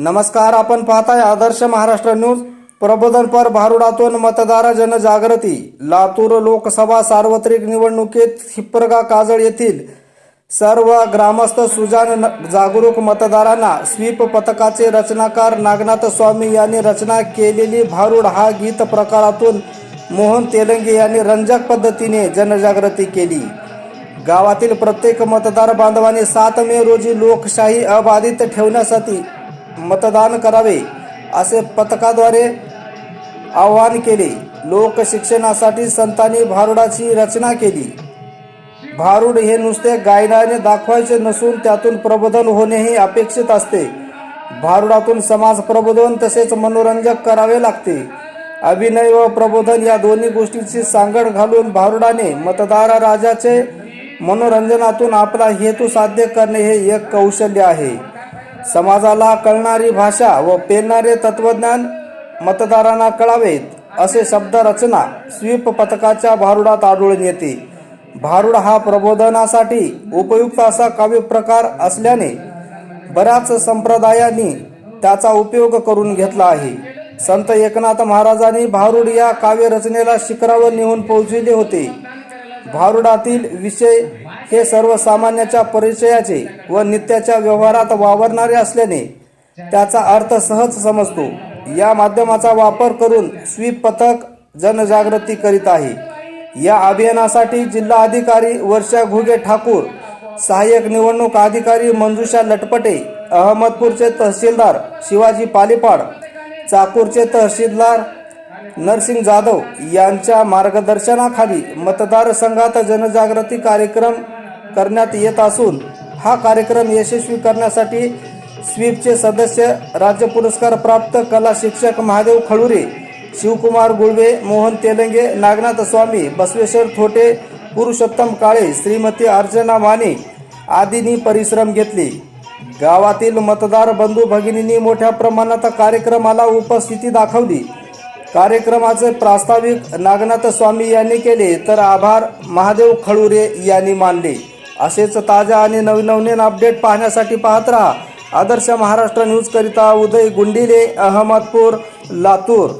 नमस्कार आपण पाहताय आदर्श महाराष्ट्र न्यूज. प्रबोधनपर भारुडातून मतदार जनजागृती. लातूर लोकसभा सार्वत्रिक निवडणुकीत हिप्परगा काजळ येथील सर्व ग्रामस्थ सुजान जागरूक मतदारांना स्वीप पथकाचे रचनाकार नागनाथ स्वामी यांनी रचना केलेली भारुड हा गीत प्रकारातून मोहन तेलंगे यांनी रंजक पद्धतीने जनजागृती केली. गावातील प्रत्येक मतदार बांधवांनी सात मे रोजी लोकशाही अबाधित ठेवण्यासाठी मतदान करावे असे पथकाद्वारे आवाहन केले. लोकशिक्षणासाठी संतांनी भारुडाची रचना केली. भारुड हे नुसते गायनाने दाखवायचे नसून त्यातून प्रबोधन होणेही अपेक्षित असते. भारुडातून समाज प्रबोधन तसेच मनोरंजक करावे लागते. अभिनय व प्रबोधन या दोन्ही गोष्टींची सांगड घालून भारुडाने मतदार राजाचे मनोरंजनातून आपला हेतू साध्य करणे हे एक कौशल्य आहे. समाजाला कळणारी भाषा व पेलणारे तत्वज्ञान मतदारांना कळावेत असे शब्द रचना स्वीप पथकाच्या भारुडात आढळून येते. भारुड हा प्रबोधनासाठी उपयुक्त असा काव्य प्रकार असल्याने बऱ्याच संप्रदायांनी त्याचा उपयोग करून घेतला आहे. संत एकनाथ महाराजांनी भारुड या काव्य रचनेला शिखरावर नेऊन पोहोचविले होते. भारुडातील विषय हे सर्वसामान्याच्या परिचयाचे व नित्याच्या व्यवहारात वावरणारे असल्याने त्याचा अर्थ सहज समजतो. या माध्यमाचा वापर करून स्वीप पथक जनजागृती करीत आहे. या अभियानासाठी जिल्हा अधिकारी वर्षा घुगे ठाकूर सहाय्यक निवडणूक अधिकारी मंजुषा लटपटे अहमदपूरचे तहसीलदार शिवाजी पालिपाड चाकूरचे तहसीलदार नरसिंग जाधव यांच्या मार्गदर्शनाखाली मतदारसंघात जनजागृती कार्यक्रम करण्यात येत असून हा कार्यक्रम यशस्वी करण्यासाठी स्वीपचे सदस्य राज्य पुरस्कार प्राप्त कला शिक्षक महादेव खळुरे शिवकुमार गुळवे मोहन तेलंगे नागनाथ स्वामी बसवेश्वर थोटे पुरुषोत्तम काळे श्रीमती अर्चना माने आदींनी परिश्रम घेतले. गावातील मतदार बंधू भगिनींनी मोठ्या प्रमाणात कार्यक्रमाला उपस्थिती दाखवली. कार्यक्रमाचे प्रास्ताविक नागनाथ स्वामी यांनी केले तर आभार महादेव खळुरे यांनी मानले. असेच ताज्या आणि नवनवीन अपडेट पाहण्यासाठी पाहत राहा. आदर्श महाराष्ट्र न्यूज करिता उदय गुंडिले अहमदपूर लातूर.